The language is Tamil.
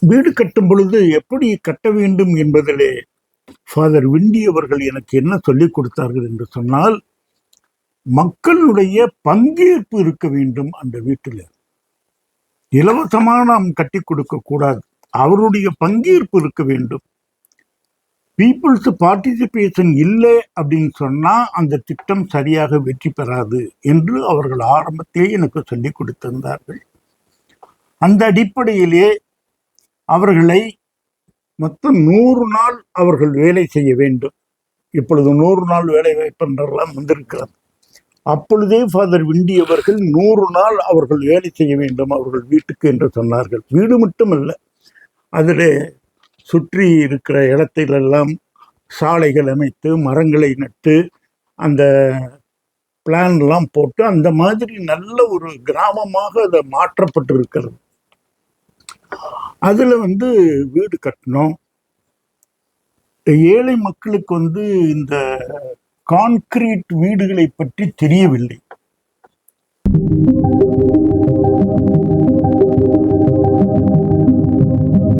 வீடு கட்டும் பொழுது எப்படி கட்ட வேண்டும் என்பதிலே ஃபாதர் விண்டி அவர்கள் எனக்கு என்ன சொல்லிக் கொடுத்தார்கள் என்று சொன்னால் மக்களுடைய பங்கேற்பு இருக்க வேண்டும் அந்த வீட்டில். இலவசமாக நாம் கட்டி கொடுக்க கூடாது. அவருடைய பங்கேற்பு இருக்க வேண்டும். பீப்புள்ஸ் பார்ட்டிசிபேஷன் இல்லை அப்படின்னு சொன்னால் அந்த திட்டம் சரியாக வெற்றி பெறாது என்று அவர்கள் ஆரம்பத்திலே எனக்கு சொல்லிக் கொடுத்திருந்தார்கள். அந்த அடிப்படையிலே அவர்களை மொத்தம் நூறு நாள் அவர்கள் வேலை செய்ய வேண்டும். இப்பொழுது நூறு நாள் வேலை வாய்ப்பென்றெல்லாம் வந்திருக்கிறது. அப்பொழுதே ஃபாதர் விண்டி அவர்கள் நூறு நாள் அவர்கள் வேலை செய்ய வேண்டும் அவர்கள் வீட்டுக்கு என்று சொன்னார்கள். வீடு மட்டுமல்ல அதில் சுற்றி இருக்கிற இடத்திலெல்லாம் சாலைகள் அமைத்து மரங்களை நட்டு அந்த பிளான்லாம் போட்டு அந்த மாதிரி நல்ல ஒரு கிராமமாக அதை மாற்றப்பட்டிருக்கிறது. அதில் வந்து வீடு கட்டணும். ஏழை மக்களுக்கு வந்து இந்த கான்கிரீட் வீடுகளை பற்றி தெரியவில்லை.